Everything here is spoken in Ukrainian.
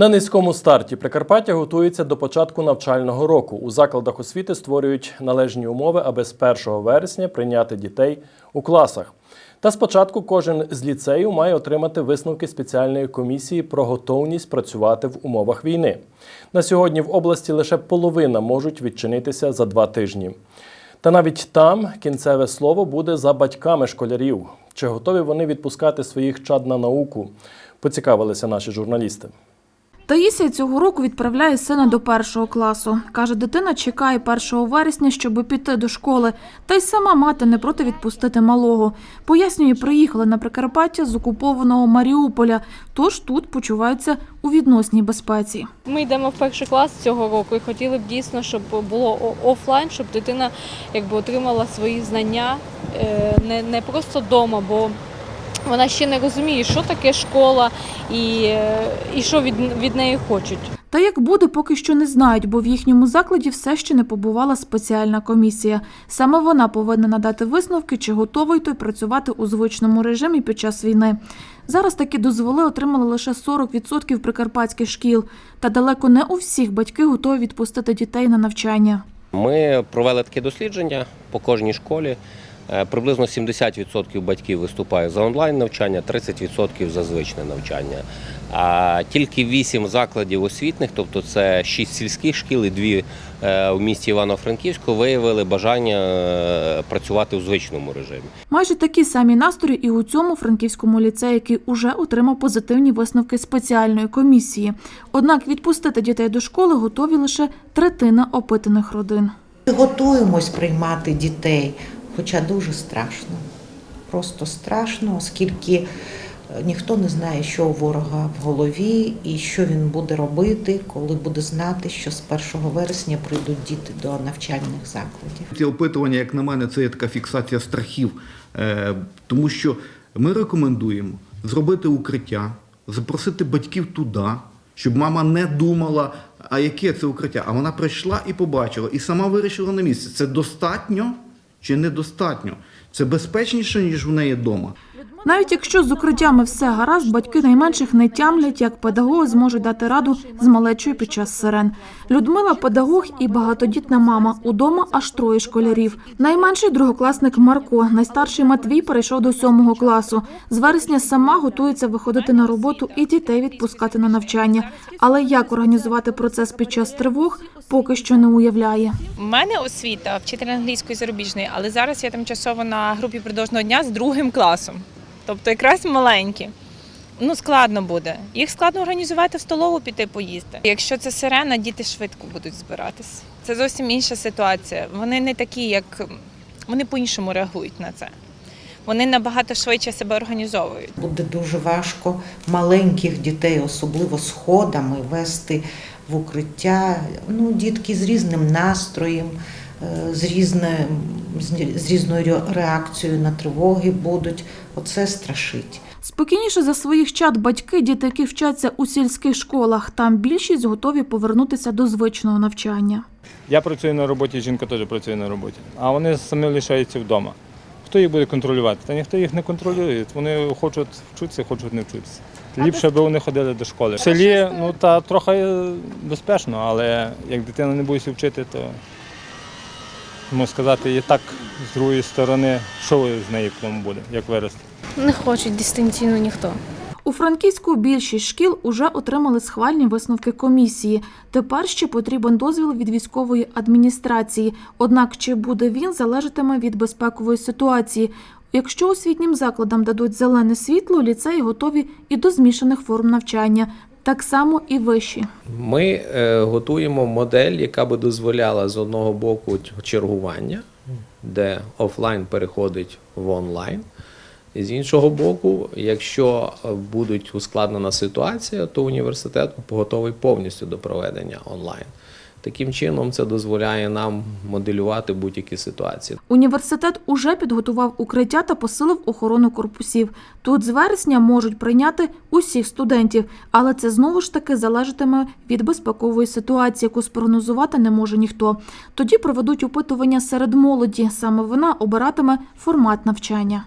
На низькому старті Прикарпаття готується до початку навчального року. У закладах освіти створюють належні умови, аби з 1 вересня прийняти дітей у класах. Та спочатку кожен з ліцеїв має отримати висновки спеціальної комісії про готовність працювати в умовах війни. На сьогодні в області лише половина можуть відчинитися за два тижні. Та навіть там кінцеве слово буде за батьками школярів. Чи готові вони відпускати своїх чад на науку? Поцікавилися наші журналісти. Таїсія цього року відправляє сина до першого класу. Каже, дитина чекає 1 вересня, щоб піти до школи. Та й сама мати не проти відпустити малого. Пояснює, приїхали на Прикарпаття з окупованого Маріуполя, тож тут почуваються у відносній безпеці. Ми йдемо в перший клас цього року і хотіли б дійсно, щоб було офлайн, щоб дитина якби отримала свої знання е, не, не просто вдома, бо вона ще не розуміє, що таке школа і, е, і що від, від неї хочуть. Та як буде, поки що не знають, бо в їхньому закладі все ще не побувала спеціальна комісія. Саме вона повинна надати висновки, чи готовий той працювати у звичному режимі під час війни. Зараз такі дозволи отримали лише 40% прикарпатських шкіл, та далеко не у всіх батьки готові відпустити дітей на навчання. Ми провели таке дослідження по кожній школі. Е, Приблизно 70% батьків виступає за онлайн навчання, 30% за звичне навчання. А тільки 8 закладів освітних, тобто це 6 сільських шкіл і 2 в місті Івано-Франківську, виявили бажання е, працювати у звичному режимі. Майже такі самі настрої і у цьому франківському ліцеї, який уже отримав позитивні висновки спеціальної комісії. Однак відпустити дітей до школи готові лише третина опитаних родин. Готуємось приймати дітей, хоча дуже страшно. Просто страшно, оскільки е, ніхто не знає, що у ворога в голові і що він буде робити, коли буде знати, що з 1 вересня прийдуть діти до навчальних закладів. Ці опитування, як на мене, це є така фіксація страхів, Е, тому що ми рекомендуємо зробити укриття, запросити батьків туди, щоб мама не думала, а яке це укриття. А вона прийшла і побачила, і сама вирішила на місці. Це достатньо чи недостатньо? Це безпечніше, ніж в неї вдома. Навіть якщо з укриттями все гаразд, батьки найменших не тямлять, як педагоги зможуть дати раду з малечою під час сирен. Людмила педагог і багатодітна мама. Удома аж троє школярів. Найменший другокласник Марко, найстарший Матвій перейшов до сьомого класу. З вересня сама готується виходити на роботу і дітей відпускати на навчання. Але як організувати процес під час тривог, поки що не уявляє. У мене освіта вчитель англійської зарубіжної, але зараз я тимчасово на групі продовжного дня з другим класом. Тобто якраз маленькі. Ну, складно буде. Їх складно організувати в столову піти поїсти. Якщо це сирена, діти швидко будуть збиратись. Це зовсім інша ситуація. Вони не такі, як вони по-іншому реагують на це. Вони набагато швидше себе організовують. Буде дуже важко маленьких дітей, особливо сходами, вести в укриття. Ну, дітки з різним настроєм, з, різним, з різною реакцією на тривоги будуть. Оце страшить. Спокійніше за своїх чад батьки, діти, які вчаться у сільських школах. Там більшість готові повернутися до звичного навчання. Я працюю на роботі, жінка теж працює на роботі, а вони самі лишаються вдома. Хто їх буде контролювати? Та ніхто їх не контролює. Вони хочуть вчитися, хочуть не вчитися. Ліпше, аби вони ходили до школи. В селі ну та трохи безпечно, але як дитина не буде вчити, то можна сказати, і так з другої сторони, що з нею потім буде, як виросте. Не хочуть дистанційно ніхто. У Франківську більшість шкіл уже отримали схвальні висновки комісії. Тепер ще потрібен дозвіл від військової адміністрації. Однак чи буде він залежатиме від безпекової ситуації. Якщо освітнім закладам дадуть зелене світло, ліцеї готові і до змішаних форм навчання, так само і вищі. Ми е, готуємо модель, яка би дозволяла з одного боку чергування, де офлайн переходить в онлайн. І з іншого боку, якщо будуть ускладнена ситуація, то університет готовий повністю до проведення онлайн. Таким чином, це дозволяє нам моделювати будь-які ситуації. Університет уже підготував укриття та посилив охорону корпусів. Тут з вересня можуть прийняти усіх студентів, але це знову ж таки залежатиме від безпекової ситуації, яку спрогнозувати не може ніхто. Тоді проведуть опитування серед молоді. Саме вона обиратиме формат навчання.